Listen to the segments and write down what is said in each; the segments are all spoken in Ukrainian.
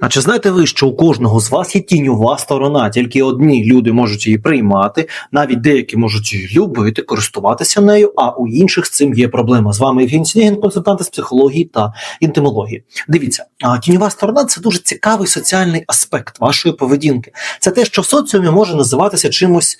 А чи знаєте ви, що у кожного з вас є тіньова сторона? Тільки одні люди можуть її приймати, навіть деякі можуть її любити, користуватися нею, а у інших з цим є проблема. З вами Євген Снігін, консультант з психології та інтимології. Дивіться, тіньова сторона це дуже цікавий соціальний аспект вашої поведінки. Це те, що в соціумі може називатися чимось.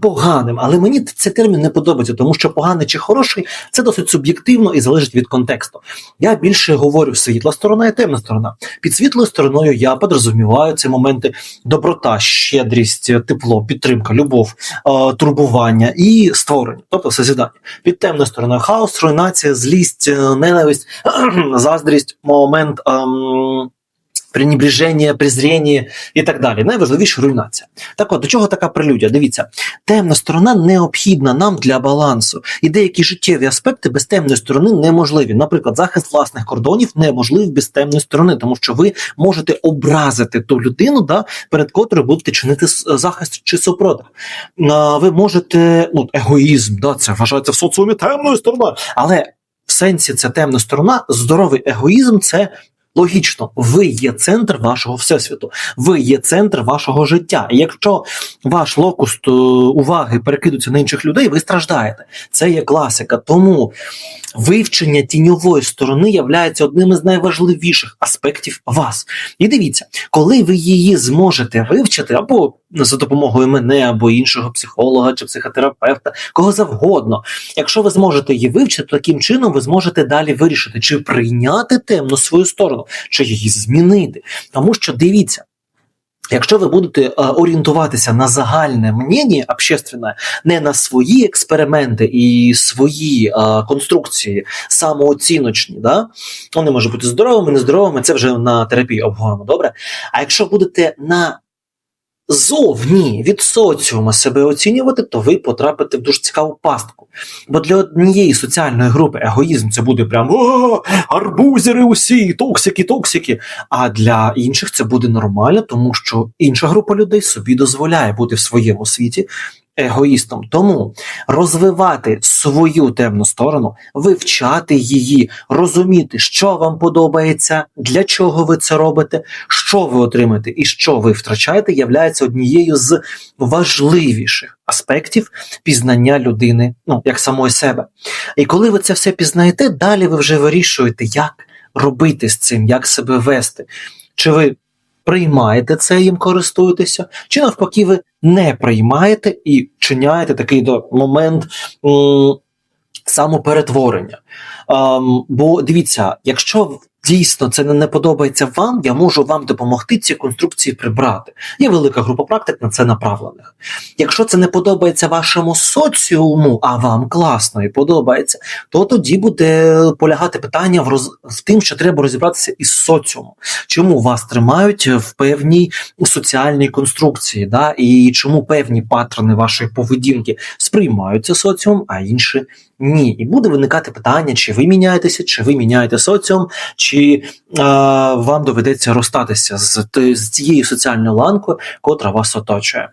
Поганим, але мені цей термін не подобається, тому що поганий чи хороший це досить суб'єктивно і залежить від контексту. Я більше говорю світла сторона і темна сторона. Під світлою стороною я подрозуміваю ці моменти доброта, щедрість, тепло, підтримка, любов, е, турбування і створення, тобто созідання. Під темною стороною хаос, руйнація, злість, е, ненависть, заздрість, момент. ем, Пренебреження, презріння і так далі. Найважливіше руйнація. Так от, до чого така прелюдія? Дивіться, темна сторона необхідна нам для балансу, і деякі життєві аспекти без темної сторони неможливі. Наприклад, захист власних кордонів неможливий без темної сторони, тому що ви можете образити ту людину, да, перед котрою будете чинити захист чи супротив. Ви можете, ну, егоїзм, да, це вважається в соціумі темною стороною, але в сенсі це темна сторона, здоровий егоїзм це. Логічно, ви є центр вашого всесвіту, ви є центр вашого життя. І якщо ваш локус е, уваги перекидується на інших людей, ви страждаєте. Це є класика. Тому вивчення тіньової сторони являється одним із найважливіших аспектів вас. І дивіться, коли ви її зможете вивчити, або за допомогою мене, або іншого психолога чи психотерапевта, кого завгодно. Якщо ви зможете її вивчити, то таким чином ви зможете далі вирішити, чи прийняти темну свою сторону, чи її змінити. Тому що дивіться. Якщо ви будете е, орієнтуватися на загальне мнення общественне, не на свої експерименти і свої е, конструкції самооціночні, да? вони можуть бути здоровими, нездоровими, це вже на терапії обговоримо, добре? А якщо будете на зовні від соціума себе оцінювати, то ви потрапите в дуже цікаву пастку. Бо для однієї соціальної групи егоїзм це буде прям «О, арбузери усі, токсики, токсики. А для інших це буде нормально, тому що інша група людей собі дозволяє бути в своєму світі егоїстом. Тому розвивати свою темну сторону, вивчати її, розуміти, що вам подобається, для чого ви це робите, що ви отримаєте і що ви втрачаєте, являється однією з важливіших аспектів пізнання людини, ну як самої себе. І коли ви це все пізнаєте, далі ви вже вирішуєте, як робити з цим, як себе вести. Чи ви приймаєте це, їм користуєтеся, чи навпаки, ви не приймаєте і чиняєте такий до момент самоперетворення. Ем, бо дивіться, якщо дійсно це не, подобається вам, я можу вам допомогти ці конструкції прибрати. Є велика група практик на це направлених. Якщо це не подобається вашому соціуму, а вам класно і подобається, то тоді буде полягати питання в, роз... в тим, що треба розібратися із соціумом. Чому вас тримають в певній соціальній конструкції, да? і чому певні паттерни вашої поведінки сприймаються соціумом, а інші ні. І буде виникати питання, чи ви міняєтеся, чи ви міняєте соціум, чи е, вам доведеться розстатися з, з цією соціальною ланкою, котра вас оточує.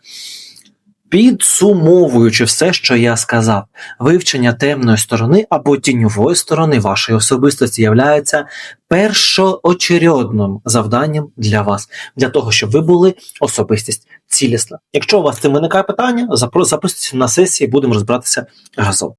Підсумовуючи все, що я сказав, вивчення темної сторони або тіньової сторони вашої особистості являється першоочередним завданням для вас, для того, щоб ви були особистість цілісна. Якщо у вас цим виникає питання, запро- запустіть на сесії, будемо розбиратися разом.